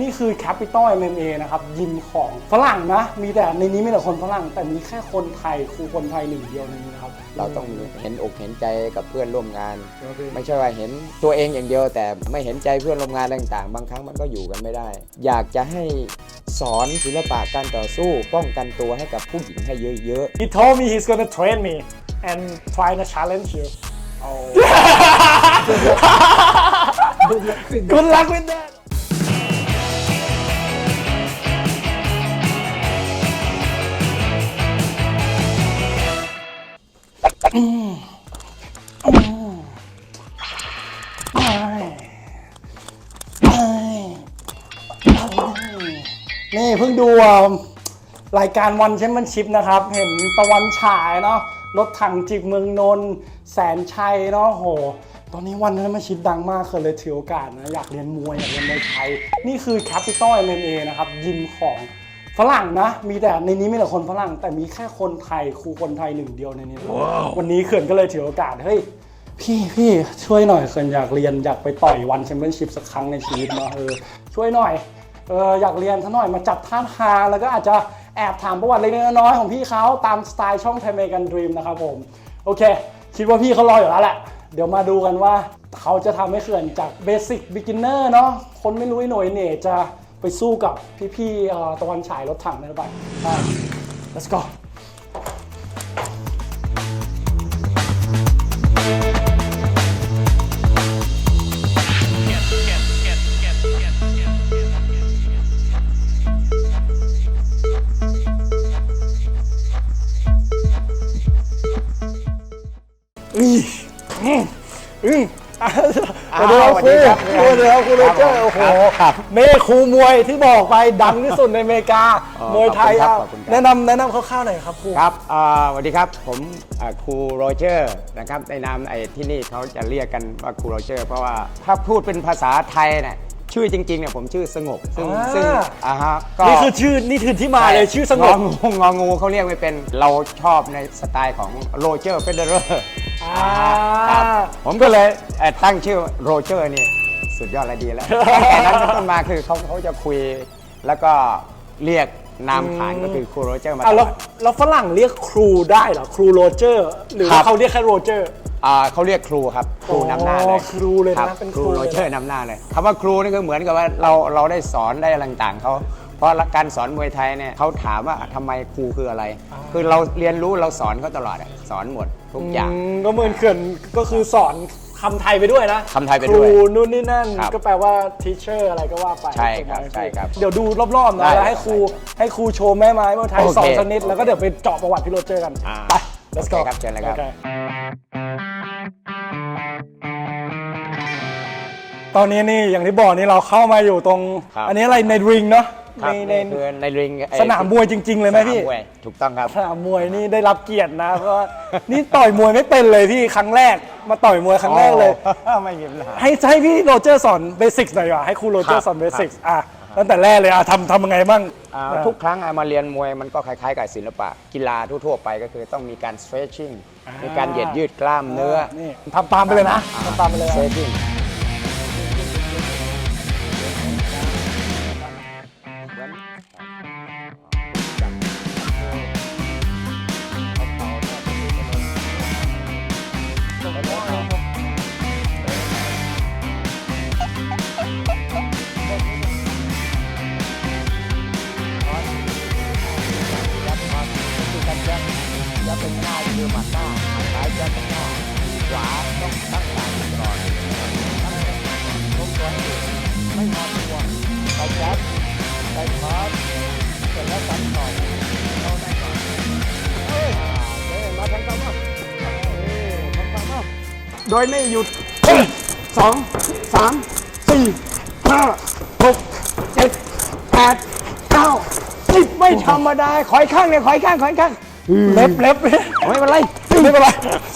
นี่คือ Capital MMA นะครับยิมของฝรั่งนะ มีแต่ในนี้มีแต่คนฝรั่ง แต่มีแค่คนไทยครูคนไทยหนึ่งเดียวในนี้นะครับเราต้องเห็นอกเห็นใจกับเพื่อนร่วมงานครับพี่ไม่ใช่ว่าเห็นตัวเองอย่างเดียว แต่ไม่เห็นใจเพื่อนร่วมงานต่างๆ บางครั้งมันก็อยู่กันไม่ได้ อยากจะให้สอนศิลปะการต่อสู้ป้องกันตัวให้กับผู้หญิงให้เยอะ He told me he's gonna train me and try to challenge you. Good luck with that. นี่เพิ่งดูรายการวันแชมเปี้ยนชิพนะครับ เห็นตะวันฉายเนาะรถถังจิกเมืองนนท์แสนชัยเนาะโห ตอนนี้วันแชมเปี้ยนชิพดังมากเคยเลยถือโอกาสนะ อยากเรียนมวย อยากเรียนมวยไทย นี่คือ Capital MMA นะครับ ยิมของ ฝรั่งนะ มีแต่ในนี้มีแต่คนฝรั่ง แต่มีแค่คนไทยครูคนไทยหนึ่งเดียวในนี้นะวันนี้เขื่อนก็เลยถือโอกาสเฮ้ยพี่พี่ช่วยหน่อยเขื่อนอยากเรียนอยากไปต่อยวันแชมเปี้ยนชิพสักครั้งในชีวิตเนาะเออช่วยหน่อยเอออยากเรียนซะหน่อยมาจับท่าทางแล้วก็อาจจะแอบถามประวัติเล็กๆน้อยๆของพี่เขาตามสไตล์ช่องไทยเมกันดรีมนะครับผมโอเค คิดว่าพี่เขารออยู่แล้วแหละ เดี๋ยวมาดูกันว่าเขาจะทำให้เขื่อนจากเบสิกบิ๊กินเนอร์เนาะคนไม่รู้ไอ้หน่วยเนี่ยจะ ไปสู้กับพี่ๆตะวันฉายรถถังได้หรือเปล่าอะ let's go อืมอืมอืมอะ สวัสดีครับสวัคสดีรูครับสวัสดีครับครูโรเจอร์ครับโอ้โหครับเมฆครูมวยที่บอกไปดังที่สุดในอเมริกาอ๋อมวยไทยขอบคุณครับอะขอบคุณครับแนะนำแนะนำคร่าวๆหน่อยครับครูๆครับอ่าสวัสดีครับผมอ่าครูโรเจอร์นะครับในนามไอ้ที่นี่เขาจะเรียกกันว่าครูโรเจอร์ เพราะว่าถ้าพูดเป็นภาษาไทยเนี่ยชื่อจริงๆเนี่ยผมชื่อสงบ ซึ่งอ่าซึ่งอ่าฮะก็นี่คือชื่อนี่คือที่มาเลยชื่อสงบงองูงองูเขาเรียกไม่เป็นเราชอบในสไตล์ของโรเจอร์เฟเดอร์อ่า ครับผมก็เลยเอ่อตั้งชื่อโรเจอร์นี่สุดยอดและดีแล้ว ตั้งแต่นั้นเป็นต้นมาคือเขาเขาจะคุยแล้วก็เรียกนามขานก็คือครูโรเจอร์มาตอะลแล้วอดแล้วฝรั่งเรียกครูได้เหรอครูโรเจอร์ หรือครัว่าบเขาเรียกแค่โรเจอร์ อ่าเขาเรียกครูครับครูนำหน้าเลยอ๋อครูเลยนะรับเป็นคครูรูเลยโรเจอร์นำหน้าเลยคำว่าครูนี่ก็เหมือนกับว่าเราเราได้สอนได้อะไรต่างๆเขา เพราะการสอนมวยไทยเนี่ยเขาถามว่าทำไมครูคืออะไร คือเราเรียนรู้เราสอนเขาตลอดอะสอนหมดทุกอย่าง อืมก็เหมือนเขื่อนก็คือสอนคำไทยไปด้วยนะคำไทยไปด้วยครูนู่นนี่นั่น ครับก็แปลว่า teacher อะไรก็ว่าไปใช่ครับถูกไหมใช่ครับเดี๋ยวดูรอบๆได้นะแล้วให้ครูให้ครูโชว์แม่ไม้เมืองไทยโอเคสอนสักนิดโอเคแล้วก็เดี๋ยวไปเจาะประวัติพี่โรเจอร์กันอ่าไป let's go โอเคครับเชิญเลยครับ โอตอนนี้นี่อย่างที่บอกนี่เราเข้ามาอยู่ตรง ครับ อันนี้อะไรในริงเนาะ ครัในบในนี่คือในริงไอ้สนามมวยจริง ๆ เลยไหมพี่ สนามวยถูกต้องครับ สนามมวยนี่ได้รับเกียรตินะเพราะว่านี่ต่อยมวยไม่เป็นเลยพี่ครั้งแรกมาต่อยมวยครั้งแรกเลย อ๋อ ไม่มีปัญหา ให้ให้พี่โรเจอร์สอนเบสิกหน่อยดีกว่าให้ครูโรเจอครัร์บสอนเบสิกอะตั้งแต่แรกเลยอะทำทำยังไงบ้างอ่าอะทุกครั้งเอามาเรียนมวยมันก็คล้ายๆกับศิลปะ กีฬาทั่วๆไปก็คือต้องมีการ stretching อ่ามีมีการเหยียดยืดกล้ามเนื้อ นี่ทำตามไปเลยนะทำตามไปเลยนะ stretching ไปคอสเสร็จแล้วตัดต่อยเข้าได้ก่อนเอ้ยเอ้ยมาทางกำมาเอ้ยทางกำมาโดยไม่หยุดหนึ่งสองสามสี่ห้าหกเจ็ดแปดเก้าสิบไม่ธรรมดาขอยข้างเลยขอยข้างขอยข้างเล็บเล็บไม่เป็นไรไม่เป็นไร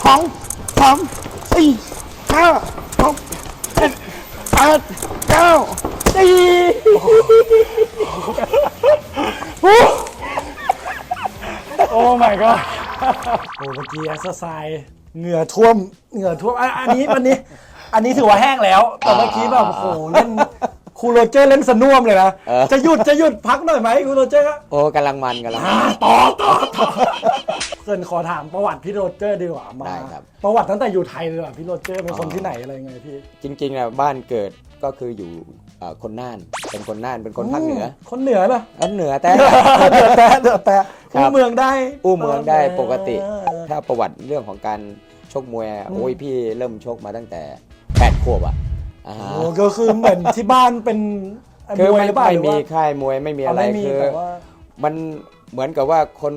สองสามสี่ห้าหกเจ็ดแปดเก้า สี่โอ้ my god โอ้เมื่อกี้เอ็กซ์ไซส์เหงื่อท่วมเหงื่อท่วมอะอันนี้อันนี้ อันนี้ถือว่าแห้งแล้ว แต่เมื่อกี้แบบโอ้โหเล่นครูโรเจอร์เล่นสน่วมเลยนะเออ จะหยุดจะหยุดพักหน่อยไหมครูโรเจอร์ก็โอ้กำลังมันกำลังมัน อ่าต่อต่อต่อเกินขอถามประวัติพี่โรเจอร์ดีกว่ามาได้ครับ ประวัติตั้งแต่อยู่ไทยเลยว่ะพี่โรเจอร์เป็นคนอ๋อที่ไหนอะไรยังไงพี่ จริงๆนะบ้านเกิดก็คืออยู่ เอ่อคนน่าน เป็นคนน่านเป็นคนภาคเหนือคนเหนือเหรออันเหนือแต่เหนือแต่เหนือแต่ครัอู้บเมืองได้อู้เมืองได้ปกติ เออถ้าประวัติเรื่องของการชกมวยอะอืมโอ้ยพี่เริ่มชกมาตั้งแต่แปดขวบอะอ่าโอ้ก็คือเหมือนที่บ้านเป็นคือมวยไม่หรือเปล่าไม่หรือมีว่าค่ายมวยไม่มีเอาอะไรไม่มีคือ แต่ว่า มันเหมือนกับว่าคน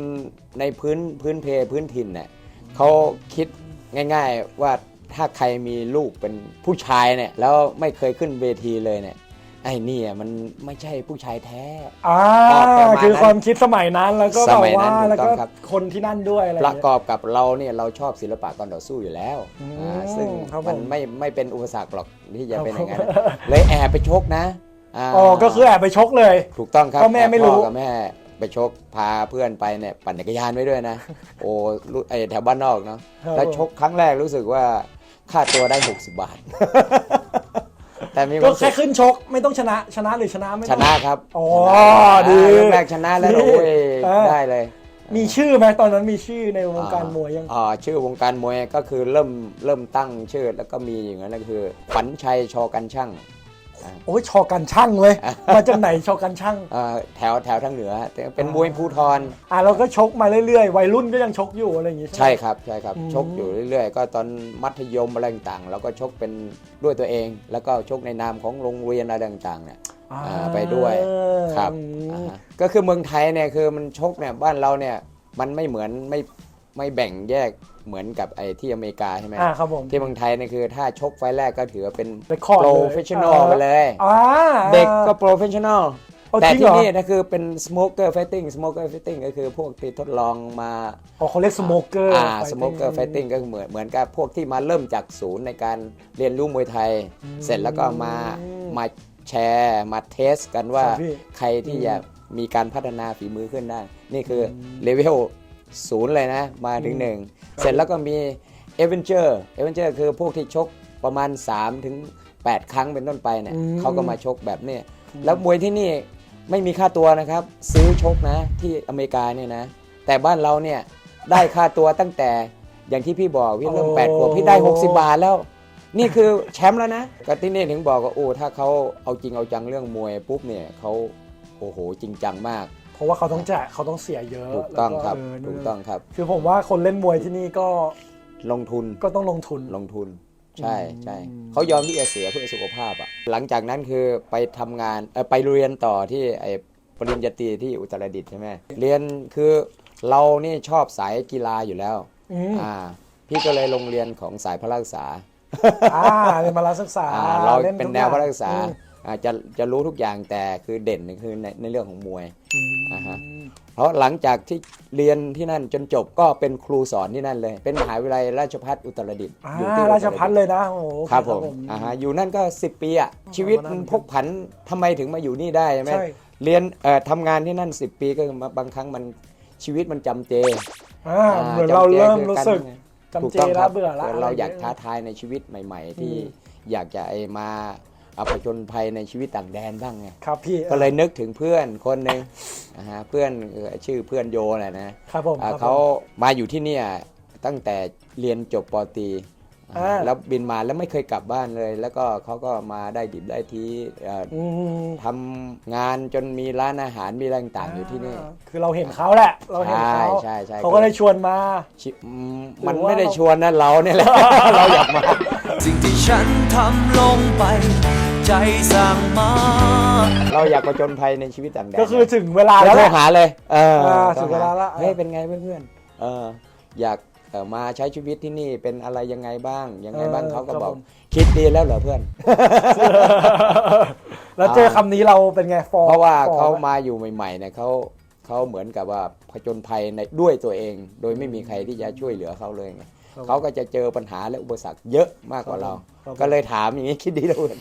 ในพื้นพื้นเพพื้นถิ่นเนี่ยเขาคิดง่าย ๆว่าถ้าใครมีลูกเป็นผู้ชายเนี่ยแล้วไม่เคยขึ้นเวทีเลยเนี่ย ไอ้นี่อะมันไม่ใช่ผู้ชายแท้ อ่าประมาณนั้นคือความคิดสมัยนั้นแล้วก็สแบบมัยนั้นว่าถูกแล้วก็ต้องครับ คนที่นั่นด้วยอะไรอปย่างระเงี้ย กอบกับเราเนี่ยเราชอบศิลปะการต่อสู้อยู่แล้วอืมอ่าซึ่งครับผมมันไม่ไม่เป็นอุปสรรคหรอกที่จะเป็นอย่างนั้นครับผม เลยแอบไปชกนะาอ๋อก็คือแอบไปชกเลย ถูกต้องครับพ่อแม่ไม่รู้ พ่อกับแม่ไปชกพาเพื่อนไปเนี่ยปั่นจักรยานไว้ด้วยนะ โอ้รู้ไอแถวบ้านนอกเนาะครับแล้วชกครั้งแรกรู้สึกว่าค่าตัวได้ 60 บาท แต่มีคก็วามสุแค่ขขึ้นชกไม่ต้องชนะชนะหรือชนะไม่ชต้อง นะครับอ๋อชนะดีอ่ายกแรกชนะแล้วดีโอ้ยเออ ได้เลย มีชื่อไหมตอนนั้นมีชื่อในวงการมวยยัง อ่าชื่อวงการมวยก็คือเริ่มเริ่มตั้งชื่อแล้วก็มีอย่างนั้นก็คือฝันชัยชอกันช่างอ่า โอ้ยชอกันช่างเลยมาจากไหนชอกันช่างอ่าแถวแถวทางเหนือแต่เป็นมวยภูทรอะเราก็ชกมาเรื่อยๆ วัยรุ่นก็ยังชกอยู่อะไรอย่างงี้ใช่ไหมครับใช่ครับอืมชกอยู่เรื่อยๆ ก็ตอนมัธยมอะไรต่างๆแล้วก็ชกเป็นด้วยตัวเอง แล้วก็ชกในนามของโรงเรียนอะไรต่างๆเนี่ยอ่าไปด้วยครับอืมอ่าฮะก็คือเมืองไทยเนี่ยคือมันชกเนี่ยบ้านเราเนี่ยมันไม่เหมือนไม่ ไม่แบ่งแยกเหมือนกับไอ้ที่อเมริกาใช่ไหมอ่าครับผมที่เมืองไทยเนี่ยคือถ้าชกไฟล์แรกก็ถือว่าเป็น Record โปรเลยเฟชชั่นอลอ่าไปเลย อ่าเด็กก็โปรเฟชชั่นอลเอาแต่จริงที่เหรอนี่นะคือเป็นสโมเกอร์ไฟติ้งสโมเกอร์ไฟติ้งก็คือพวกที่ทดลองมาอ๋อเขาเรียกสโมเกอร์ อ่าสโมเกอร์ไฟติ้งก็เหมือนเหมือนกับพวกที่มาเริ่มจากศูนย์ในการเรียนรู้มวยไทยเสร็จแล้วก็มามาแชร์มาเทสกันว่าครับพี่ใครที่จะมีการพัฒนาฝีมือขึ้นได้ นี่คือเลเวล ศูนย์เลยนะ มาถึงหนึ่งเสร็จแล้วก็มีเอเวนเจอร์เอเวนเจอร์คือพวกที่ชกประมาณ3ถึง8 ครั้งเป็นต้นไปเนี่ยอืมเขาก็มาชกแบบเนี้ยแล้วมวยที่นี่ไม่มีค่าตัวนะครับ ซื้อชกนะที่อเมริกาเนี่ยนะ แต่บ้านเราเนี่ยได้ค่าตัวตั้งแต่อย่างที่พี่บอกพี่เริ่มโอ้แปดขวบพี่ได้ 60 บาทแล้ว นี่คือแชมป์แล้วนะก็ที่นี่ถึงบอกว่าโอ้ถ้าเขาเอาจริงเอาจังเรื่องมวยปุ๊บเนี่ยเขาโอ้โหจริงจังมากเพ ราะว่าเขาต้องแจกเขาต้องเสียเยอะถูกต้องครับ แล้วถูกเต้องครับ คือผมว่าคนเล่นมวยที่นี่ก็ลงทุนก็ต้องลงทุน ลงทุน ใช่ใช่อืมเขายอมที่จะเสียเพื่อสุขภาพอะหลังจากนั้นคือไปทำงานเออไปเรียนต่อที่ไอปริญญาตรีที่อุตรดิตถ์ใช่ไหมเรียนคือเรานี่ชอบสายกีฬาอยู่แล้วอืม อ่า พี่ก็เลยลงเรียนของสายพละศึกษา อ่าเรียนมาลาศึกษาอ่าเราล่เป็นทุกแนวอย่งพละศึกษาอืม อ่าจะจะรู้ทุกอย่างแต่คือเด่นคือในในเรื่องของมวยอืมอ่าฮะ เพราะหลังจากที่เรียนที่นั่นจนจบก็เป็นครูสอนที่นั่นเลย เป็นมหาวิทยาลัยราชภัฏอุตรดิตถ์อ่าอยู่ที่อุตราชพัฒเลยนะโอ้โหครับผมอ่าฮะอยู่นั่นก็ 10 ปีอะชีวิตมันพกผันทำไมถึงมาอยู่นี่ได้ใช่ไหม ใช่ เรียนเอ่อทำงานที่นั่น 10 ปีก็มาบางครั้งมันชีวิตมันจำเจอ่าอ่าเหมือนจำเราเจเริ่มคือรู้การสึกทำงานถูจำกเจต้องคแล้รัวบเบื่อละเราอยากะไรท้างี้ทายในชีวิตใหม่ ๆ ที่อืมอยากจะไอ้มา เอาผจญภัยในชีวิตต่างแดนบ้างไงครับพี่ก็เลยนึกถึงเพื่อนคนหนึ่งนะฮะเพื่อนเอ่อชื่อเพื่อนโยแหละนะครับผมอ่าครับผม เขามาอยู่ที่เนี่ยตั้งแต่เรียนจบปตรี อ่า แล้วบินมาแล้วไม่เคยกลับบ้านเลย แล้วก็เขาก็มาได้ดิบได้ทีเอ่อออืมทำงานจนมีร้านอาหารมีอะไรต่างๆอยู่ที่นี่าคือเราเห็นเขาแหละ เราเห็นเขาใช่ใช่ใช่ เขาก็เลยชวนมา ชิอืมหรือมันว่าไม่ได้ชวนนะเราเนี่ยแหละ เราอยากมา สิ่งที่ฉันทำลงไป ใจสั่งมา เราอยากประจนภัยในชีวิตต่างแดนก็คือถึงเวลาแล้แล้ววโทแหรละ หาเลย เอออ่าโทรถึงเวลาละ เฮ้ยเป็นไงเพื่อนๆเอออยาก เอ่อมาใช้ชีวิตที่นี่เป็นอะไรยังไงบ้าง ยังไงบ้างเออเขาก็ครับบอก ผม คิดดีแล้วเหรอเพื่อน แล้วเจอคำนี้เราเป็นไงฟอร์เพราะว่าฟอเขาไหมมาอยู่ใหม่ๆเนี่ยเขาเขาเหมือนกับว่าผจญภัยในด้วยตัวเอง โดยไม่มีใครที่จะช่วยเหลือเขาเลยไงครับเขาก็จะเจอปัญหาและอุปสรรคเยอะมากกว่าเราครับก็เลยถามอย่างนี้คิดดีแล้วเพื่อน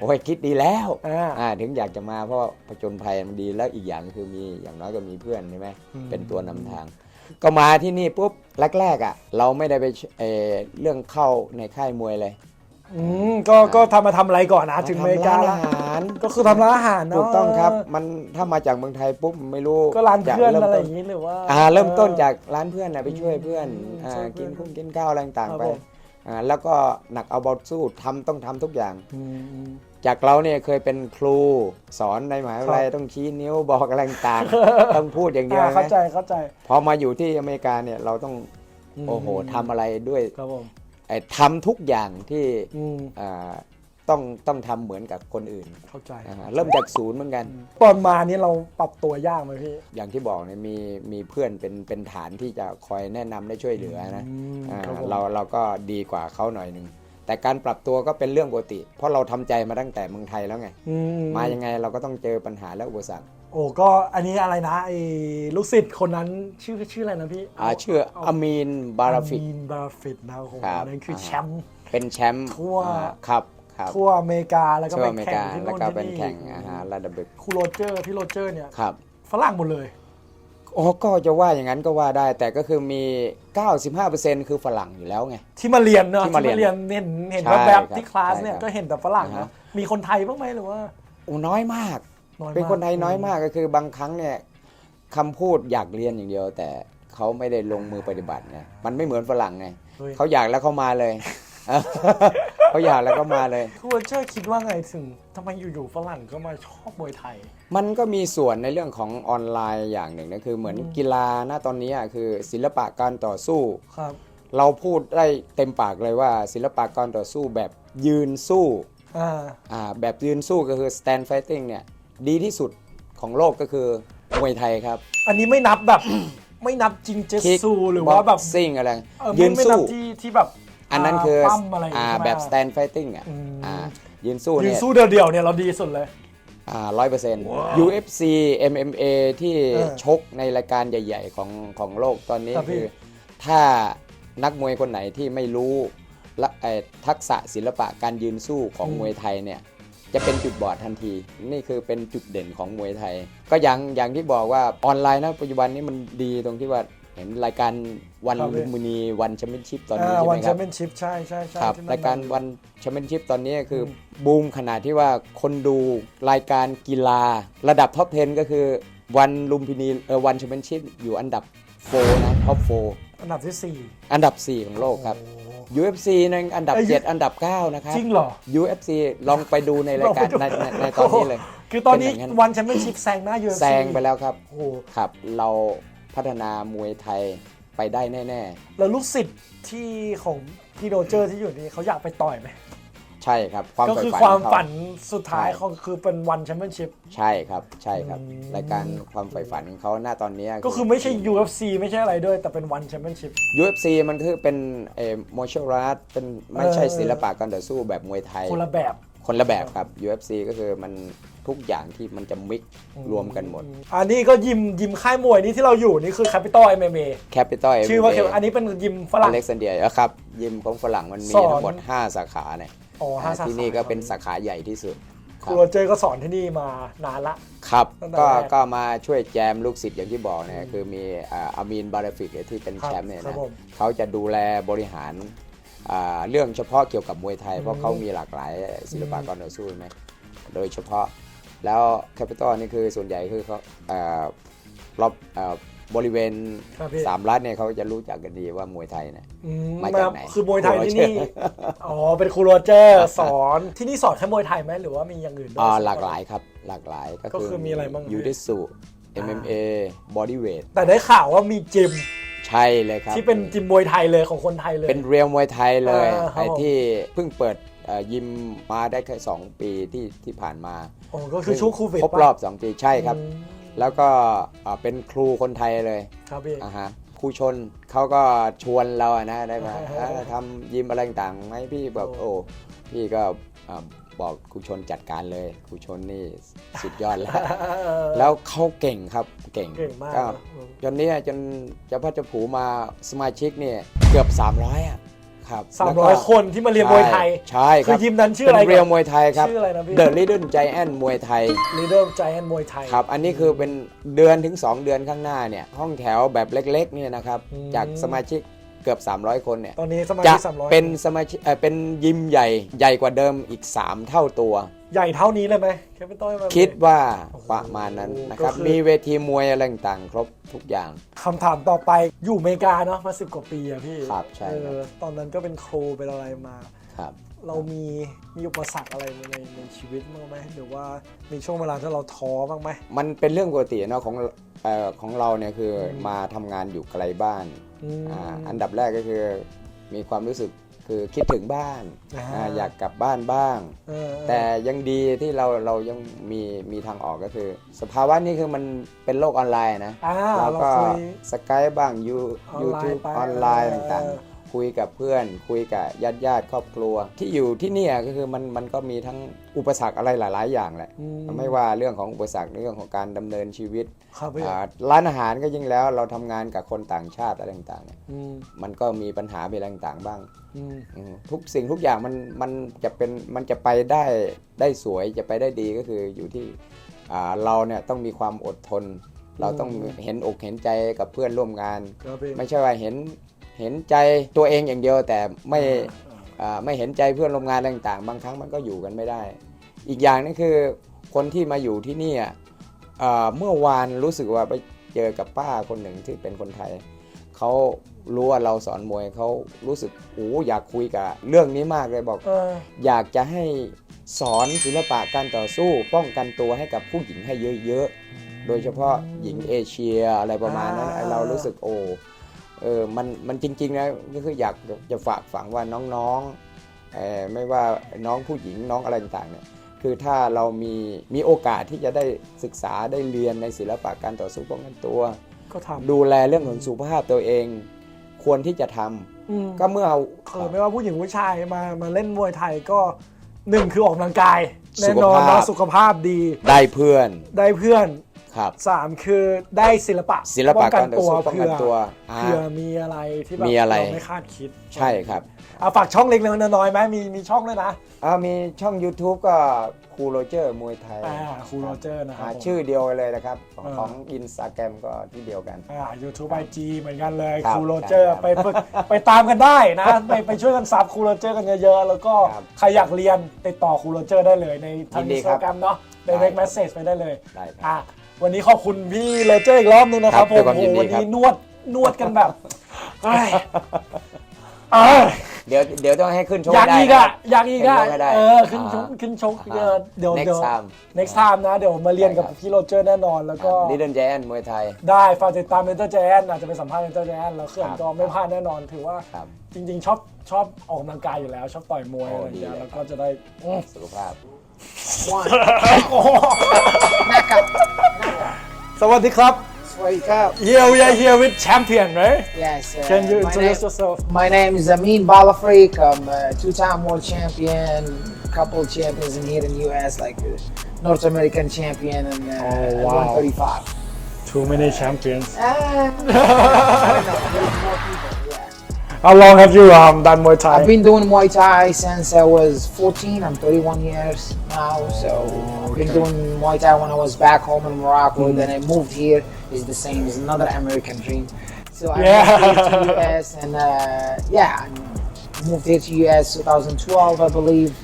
โอ้ยคิดดีแล้วอ่า อ่าถึงอยากจะมาเพราะว่าผจญภัยมันดีแล้วอีกอย่างคือมีอย่างน้อยก็มีเพื่อนใช่ไหมอืม เป็นตัวนำทาง ก็มาที่นี่ปุ๊บแรกๆอะ เราไม่ได้ไปเอ่อเรื่องเข้าในค่ายมวยเลย อืมก็ก็ทำมาทำอะไรก่อนนะถึงอเมริกาทำละร้านอาหาร ก็คือทำร้านอาหารเนาะถูกต้องครับ มันถ้ามาจากเมืองไทยปุ๊บไม่รู้ก็ร้านจเพื่อนเริ่มอะไรอต้นย่างนี้หรือว่า อ่าเริ่มต้นจากร้านเพื่อนนะไปช่วยเพื่อนอืมอ่าช่วยเพื่กิอนนคุ้งกินข้าวอะไรต่างครับๆไปผม อ่าแล้วก็หนักเอาเบาสู้ทำต้องทำทุกอย่าง อืมอืม จากเราเนี่ยเคยเป็นครูสอนในมหาวิทยาลัยครับต้องชี้นิ้วบอกอะไรต่างๆต้องพูดอย่างเดียวอ่าเข้าใจนะเข้าใจ พอมาอยู่ที่อเมริกาเนี่ยเราต้องโอ้โหทำอะไรด้วยครับผมไอ้ทำทุกอย่างที่อืมอ่าต้องต้องทำเหมือนกับคนอื่นเข้าใจอ่าเริ่มจากศูนย์เหมือนกัน ตอนมานี่เราปรับตัวยากไหมพี่ อย่างที่บอกเนี่ยมีมีเพื่อนเป็นเป็นฐานที่จะคอยแนะนำและช่วยเหลือนะอืมอ่าครับผม เราเราก็ดีกว่าเขาหน่อยหนึ่ง แต่การปรับตัวก็เป็นเรื่องปกติ เพราะเราทำใจมาตั้งแต่เมืองไทยแล้วไงอืมายังไงเราก็ต้องเจอปัญหาและอุปสรรคโอ้ก็อันนี้อะไรนะไอ้ลูกศิษย์คนนั้นชื่อชื่ออะไรนะพี่อ่าชื่ออามีนบาราฟิกอามีนบาราฟิกนะครับผมครับอันนั้นคืออ่าแชมป์เป็นแชมป์ทั่วอ่าครับครับทั่วอเมริกาแล้วก็ทั่วไปอเมริแข่งกาที่แล้วโน่นก็ที่เป็นนี่แข่งอาหารระดับครูโรเจอร์พี่โรเจอร์เนี่ยครับฝรั่งหมดเลย โอ้ก็จะว่าอย่างนั้นก็ว่าได้ แต่ก็คือมี 95%คือฝรั่งอยู่แล้วไง ที่มาเรียนเนอะที่ที่มามาเรีเรียยนนเห็นเห็นใช่แวบครับๆที่คลาสเนี่ยใช่ครับก็เห็นแต่ฝรั่งอ่าเนาะฮะ มีคนไทยบ้างไหมหรือว่าโอ้น้อยมากน้อยมากเป็นคนไทยน้อยมากก็คือบางครั้งเนี่ยคำพูดอยากเรียนอย่างเดียว แต่เขาไม่ได้ลงมือปฏิบัติไงมันไม่เหมือนฝรั่งไงฮ้ยเขาอยากแล้วเขามาเลย เขาอยากแล้วก็มาเลยครูโรเจอร์คิดว่าไงถึงทำไมอยู่ๆฝรั่งก็มาชอบมวยไทย มันก็มีส่วนในเรื่องของออนไลน์อย่างหนึ่งนะคือเหมือนกีฬาณตอนนี้อะคือศิลปะการต่อสู้ ครับ เราพูดได้เต็มปากเลยว่าศิลปะการต่อสู้แบบยืนสู้อ่า อ่าแบบยืนสู้ก็คือ stand fighting เนี่ยดีที่สุดของโลกก็คือมวยไทยครับ อันนี้ไม่นับแบบ ไม่นับจิงเจคิกซู หรือว่าแบบซิ่งอะไร เออยืนไม่นัสู้บที่ที่แบบ อันนั้นคือปั้มอะไรอย่างอ่างี้ใช่ไหมแบบ stand fighting อะอืม อ่ายืนสู้ยืเนี่นยสู้เดียวๆเนี่ยเราดีสุดเลย อ่าร้อยเปอร์เซ็นต์ UFC MMA ที่เออชกในรายการใหญ่ ๆ ของของโลกตอนนี้ครับพี่ คือ ถ้านักมวยคนไหนที่ไม่รู้ละเอ่อทักษะศิลปะการยืนสู้ของมวยไทยเนี่ย จะเป็นจุดบอดทันที นี่คือเป็นจุดเด่นของมวยไทย ก็อย่างอย่างที่บอกว่าออนไลน์นะปัจจุบันนี้มันดีตรงที่ว่า เห็นรายการวันครับพี่ ลุมพินีวันแชมเปี้ยนชิพตอนนี้อ่าใช่วัไหนมแชครัมบเปี้ยนชิพใช่ใช่ใช่ครับที่นั่น รายการน่ะวันแชมเปี้ยนชิพตอนนี้คืออม บูมขนาดที่ว่าคนดูรายการกีฬา ระดับท็อป 10 ก็คือวันลุมพินีเออวันแชมเปี้ยนชิพอยู่อันดับโฟนะท็อปโฟอันดับที่สี่อันดับ 4 ของโลกครับ โอ้ UFC ในอันดับ เอ้ย 7 อันดับ 9 นะครับ จริงเหรอ UFC ลองไปดูในรายการในในในตอนนี้เลย คือตอนนี้เป็นอย่างนั้น วันแชมเปี้ยนชิพแซงหน้า UFC แซงไปแล้วครับ โอ้โห ครับ เรา พัฒนามวยไทยไปได้แน่ แล้วลูกศิษย์ที่ของพี่โรเจอร์ที่อยู่นี่เขาอยากไปต่อยไหม ๆ ใช่ครับ ความก็ใฝ่คือฝันความของเขาฝันสุดท้ายใช่ ของคือเป็นวันแชมเปี้ยนชิพใช่ครับใช่ครับอืม รายการความใฝ่ฝันของเขาหน้าตอนนี้ ก็คือไม่ใช่ UFC ไม่ใช่อะไรด้วย แต่เป็นวันแชมเปี้ยนชิพ UFC มันคือเป็นเอ่อ martial art เป็นไม่ใช่เออ ศิลปะการต่อสู้แบบมวยไทย คนละแบบ คนละแบบครับ UFC ก็คือมันทุกอย่างที่มันจะมิกรวมกันหมด อันนี้ก็ยิมยิมค่ายมวยนี้ที่เราอยู่นี่คือ Capital MMA Capital ชื่อว่า Cap- อันนี้เป็นยิมฝรั่ง อเล็กซานเดียครับ ยิมของฝรั่งมันมีสอน ทั้งหมด 5 สาขาเนี่ยอ๋อห้าสาขาที่นี่ก็เป็นสาขาใหญ่ที่สุดครูโรเจอร์ก็สอนที่นี่มานานละ ครับตั้งแต่ก็แรก ก็มาช่วยแจมลูกศิษย์อย่างที่บอกเนี่ยคือมีอ่าอามีนบาราฟิกที่เป็นครับแชมป์เนี่ยครันะบผม เขาจะดูแลบริหารอ่า เรื่องเฉพาะเกี่ยวกับมวยไทย เพราะเขามีหลากหลายศิลปะการต่อสู้ไหมโดยเฉพาะแล้วแคปิตอลนี่คือส่วนใหญ่คือเขาอ่ารอบอ่าบริเวณครับพี่ สามรัฐเนี่ยเขาจะรู้จักกันดีว่ามวยไทยเนี่ย อืมาจากไหนคือมวยไทยครูโรที่เจอร์นี่อ๋อ เป็นครูโรเจอร์สอน ที่นี่สอนแค่มวยไทยไหมหรือว่ามีอย่างอื่นด้วย อ่าหลากหลายครับหลากหลายก็ก็คือมีอะไรบ้างยูดิสุ MMA body weight แต่ได้ข่าวว่ามีจิม ใช่เลยครับ ที่เป็นจิมมวยไทยเลยของคนไทยเลย เป็นเรียลมวยไทยเลยอ่าครับไอ้ที่เพิ่งเปิดเอ่อยิมมาได้แค่2ปีที่ที่ผ่านมาโอ้ก็คือช่วงโควิดครบปะรอบ 2 ปีใช่ครับอืมแล้วก็อ่าเป็นครูคนไทยเลยครับพี่ อ่าฮะครูชนเขาก็ชวนเราอะนะได้มาอ่าเออทำยิมอะไรต่างๆไหมพี่แบบโอ้โอ้พี่ก็อ่า บอกครูชนจัดการเลยครูชนนี่สุดยอดแล้วแล้วเขาเก่งครับเก่งเก่งมากก็นะจนเนี้จนเจะพ่อเจะผูมาสมาชิกเนี่ยเกือบ 300อะครับสามแล้วก็ร้อยคนที่มาเรียนมวยไทย ใช่คคืรัอบยิมนั้นชื่ออะไรเป็นเรียวมวยไทยครับชื่ออะไรนะพี่ The Little Giant มวยไทยลีเดอร์ใจแอนมวยไทยครับ อันนี้คือเป็นเดือนถึง 2 เดือนข้างหน้าเนี่ย ห้องแถวแบบเล็กๆเนี่ยนะครับอืมจากสมาชิก เกือบ 300 คนเนี่ยตอนนี้สมาจะชิกสามร้อยเป็นสมาชิกเอ่อเป็นยิมใหญ่ใหญ่กว่าเดิมอีก 3 เท่าตัว ใหญ่เท่านี้เลยไหมแคปิตอล คิดว่าประมาณนั้นนะครับ ก็คือ มีเวทีมวยอะไรต่างๆครบทุกอย่าง คำถามต่อไปอยู่อเมริกาเนาะมาสิบกว่าปีอะพี่ครับใช่เอครับอตอนนั้นก็เป็นครูเป็นอะไรมา ครับ เรามีมีอุปสรรคอะไรในในชีวิตบ้างไหมหรือว่ามีช่วงเวลาที่เราท้อบ้างไหม มันเป็นเรื่องปกติเนาะของเอ่อของเราเนี่ยคือมาทำงานอยู่ไกลบ้านอืมอ่าอันดับแรกก็คือ มีความรู้สึกคือคิดถึงบ้านอ่า อ่าอยากกลับบ้านบ้างเออแต่ยังดีที่เราเรายังมีมีทางออกก็คือ สภาวะนี้คือมันเป็นโลกออนไลน์นะอ่าเราเราก็คุย สกายบ้างยูออนไลน์ยูทูบไปออนไลน์เออต่างๆ คุยกับเพื่อน คุยกับญาติญาติๆครอบครัว ที่อยู่ที่เนี่ยก็คือมันมันก็มีทั้งอุปสรรคอะไรหลาย ๆ อย่างแหละอืมไม่ว่าเรื่องของอุปสรรคเรื่องของการดำเนินชีวิตครับพี่อ่าร้านอาหารก็ยิ่งแล้วเราทำงานกับคนต่างชาติอะไรต่างๆเนี่ยอืมมันก็มีปัญหามีอะไรต่างๆบ้างอืมอืมทุกสิ่งทุกอย่างมันมันจะเป็นมันจะไปได้ได้สวยจะไปได้ดีก็คืออยู่ที่อ่าเราเนี่ยต้องมีความอดทน เราต้องเห็นอกเห็นใจกับเพื่อนร่วมงานครับพี่ไม่ใช่ว่าเห็น เห็นใจตัวเองอย่างเดียวแต่ไม่อ่าไม่เห็นใจเพื่อนร่วมงานอะไรต่างๆ บางครั้งมันก็อยู่กันไม่ได้ อีกอย่างนึงคือคนที่มาอยู่ที่นี่อะอ่าเมื่อวานรู้สึกว่าไปเจอกับป้าคนหนึ่งที่เป็นคนไทยเขารู้ว่าเราสอนมวยเขารู้สึกโอ้อยากคุยกับเรื่องนี้มากเลยบอกเอออยากจะให้สอนศิลปะการต่อสู้ป้องกันตัวให้กับผู้หญิงให้เยอะๆ โดยเฉพาะหญิงเอเชียอะไรประมาณนั้นอ่าไอ้เรารู้สึกโอ้ เออมันมันจริงๆนะก็คืออยากจะฝากฝังว่าน้องๆเออไม่ว่าน้องผู้หญิงน้องอะไรต่างๆเนี่ยคือถ้าเรามีมีโอกาสที่จะได้ศึกษาได้เรียนในศิลปะการต่อสู้ป้องกันตัว ก็ทำดูแลเรื่องของสุขภาพตัวเอง ควรที่จะทำอืมก็เมื่อ เอาเออไม่ว่าผู้หญิงผู้ชายมามาเล่นมวยไทยก็หนึ่งคือออกกำลังกายสุแน่ขนอนภาพ เนาะสุขภาพดีได้เพื่อน ได้เพื่อน ครับ สามคือได้ศิลปะศิลปะป้องกัการต่อตัวสู้ป้องกันตัวเผื่อเผื่อมีอะไรที่แบบมีอะไร เราไม่คาดคิดใช่ครับเอาฝากช่องเล็กๆน้อยๆไหมมีมีช่องด้วยนะอ่ามีช่อง YouTube ก็ครูโรเจอร์มวยไทยอ่าครูโรเจอร์นะครัอ่าบผม ชื่อเดียวเลยนะครับ ของอ่าของอินสตาแกรมก็ที่เดียวกัน อ่า YouTube IG เหมือนกันเลยครับครูโรเจอร์ ครับไปฝึกไปตามกันได้นะ ไปไปช่วยกันซับครูโรเจอร์กันเยอะๆ แล้วก็ครับใครอยากเรียนติดต่อครูโรเจอร์ได้เลยในทางยินดีอินสครัตาบแกรมเนาะ ได้ direct message ไปได้เลย ได้ครับ อะ วันนี้ขอบคุณพี่โรเจอร์อีกรอบนึงนะครับครับผมด้วยความยินดีโอ้โหวันครับนี้นวดนวดกันแบบเอ้ยเอ้ยเดี๋ยวเดี๋ยวต้องให้ขึ้นชกอยากได้อีกนะอะอยากอีกอะให้ได้เออขึ้นชกอ่าขึ้นชกอ่าเออเดี๋ยว Next เดี๋ยว time next time นะ เดี๋ยวมาเรียนกับได้ครับ พี่โรเจอร์แน่นอนแล้วก็ ดิเดนแจนมวยไทย ได้ฝากติดตามเมนเตอร์แจนอาจจะไปสัมภาษณ์เมนเตอร์แจนแล้วเขื่อนครับก็ไม่พลาดแน่นอนถือว่าครับจริงๆ ชอบชอบออกกำลังกายอยู่แล้ว ชอบต่อยมวยโอ้อะไรอย่างเงี้ยดีเลย แล้วก็จะได้อืมสุขภาพ โอ้โห Knockout. สวัสดีครับ Wake up. Here we are here with champion right Yes. uh, Can you my introduce name, yourself my name is Amin Balafreak. I'm a two-time world champion, couple of champions in here in the U.S., like uh, North American champion and uh, Oh, wow. 135. Too many champions Uh, I don't know. There's more people. How long have you um, done Muay Thai I've been doing Muay Thai since I was 14. I'm 31 years now, so I've been okay. doing Muay Thai when I was back home in Morocco. Then I moved here. It's the same. It's another American dream. So I Yeah. moved here to US, and uh, yeah, I moved here to US 2012, I believe.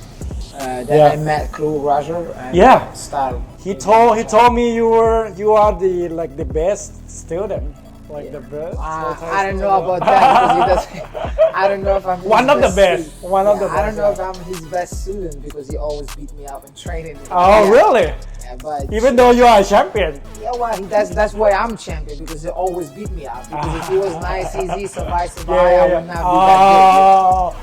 Uh, then Yeah. I met Crew Roger. And Yeah. started. He told he told me you were you are the like the best student like the best Uh, I don't know about that because he doesn't. I don't know if I'm his One of the best. One of the best. I don't know if I'm his best student because he always beat me up in training. Oh Yeah. really Yeah, but even though you are a champion yeah, well, that's that's why I'm champion because he always beat me up. Because if he was nice, easy, survive, survive, I would not be that Oh,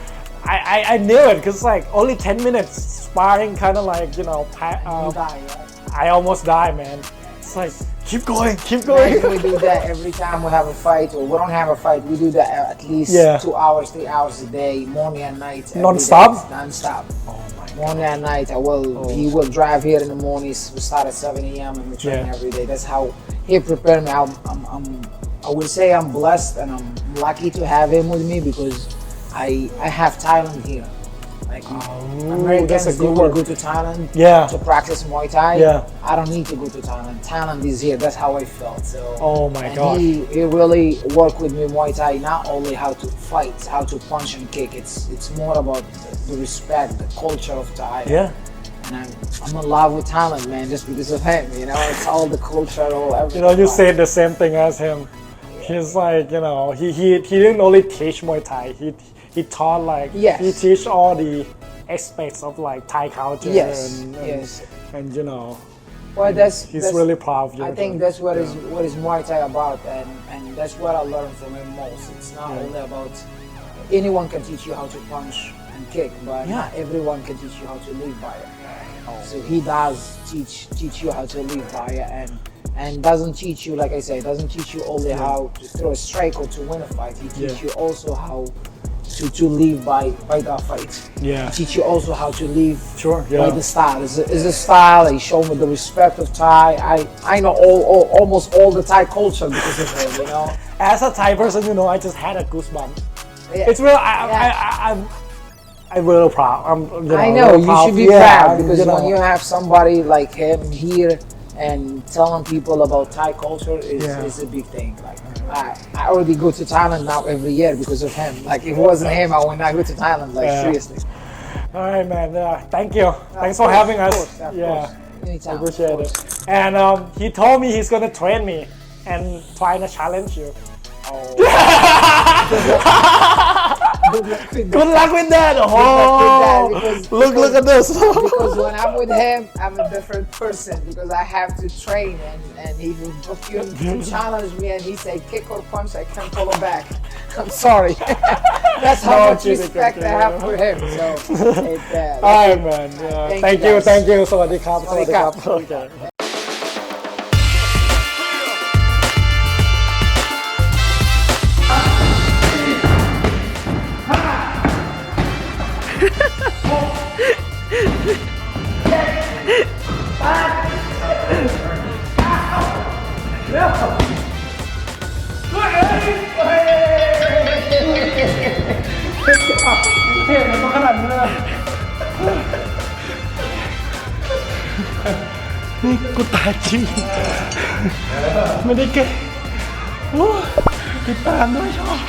I, I, I knew it because like only 10 minutes sparring kind of like you know pa- good. You um, die, yeah. I almost die man it's like keep going keep going we do that every time we have a fight, or we don't have a fight. We do that at least Yeah. two hours, three hours a day, morning and night. Non-stop? Non-stop. oh my Morning and night. I will. Oh. He will drive here in the mornings. We start at 7 a.m. and we train Yeah. every day. That's how he prepared me. I'm, I'm, I'm, I would say I'm blessed and I'm lucky to have him with me because I, I have talent here. Like oh, that's Americans, a they good word. go to Thailand Yeah. to practice Muay Thai. Yeah. I don't need to go to Thailand. Thailand is here. That's how I felt. So. Oh my and god. He, he really worked with me Muay Thai, not only how to fight, how to punch and kick. It's it's more about the respect, the culture of Thai. Yeah. And I'm, I'm in love with Thailand, man, just because of him. You know, it's all the culture, all everything. You know, you said the same thing as him. He's like, you know, he he, he didn't only teach Muay Thai. He he taught like Yes. he teach all the aspects of like Thai culture. Yes, And, and, yes. And you know, Well, that's he's that's, really proud of you. I think that's what is what is Muay Thai about, and and that's what I learned from him most. It's not Yeah. only about anyone can teach you how to punch and kick, but Yeah. not everyone can teach you how to live by it. Oh. So he does teach teach you how to live by it, and and doesn't teach you like I say, doesn't teach you only how to throw a strike or to win a fight. He teaches Yeah. you also how to to live by by that fight. Yeah. Teach you also how to live Sure. by the style. It's a, it's a style. He showed me the respect of Thai. I I know all, all almost all the Thai culture because of him. You know. As a Thai person, you know, I just had a goosebump. Yeah. It's real. I, Yeah. I, I, I'm. I'm really proud. I'm. You know, I know you proud. should be Yeah, proud because you know, when you have somebody like him here and telling people about Thai culture is, Yeah. is a big thing. Like I, I already go to Thailand now every year because of him. Like if it wasn't him, I would not go to Thailand. Like Yeah. seriously. All right, man. Yeah. Thank you. Thanks for course, having of us. course, yeah. course. Anytime. Appreciate it. And um, he told me he's gonna train me and try to challenge you. good luck with that. Luck with oh, that. Because, look, look at this. because when I'm with him, I'm a different person because I have to train and, and he will book you challenge me and he say kick or punch, I can't pull him back. I'm sorry. That's how no, much respect I have for him. So, it, uh, all right, man. Yeah. Thank, thank you, you, thank you. สวัสดีครับ สวัสดีครับ เคเห็นมันขนาดนี้เลยนี่กูตายจริงไม่ได้เก่งโอ้ติดตามด้วยชอบ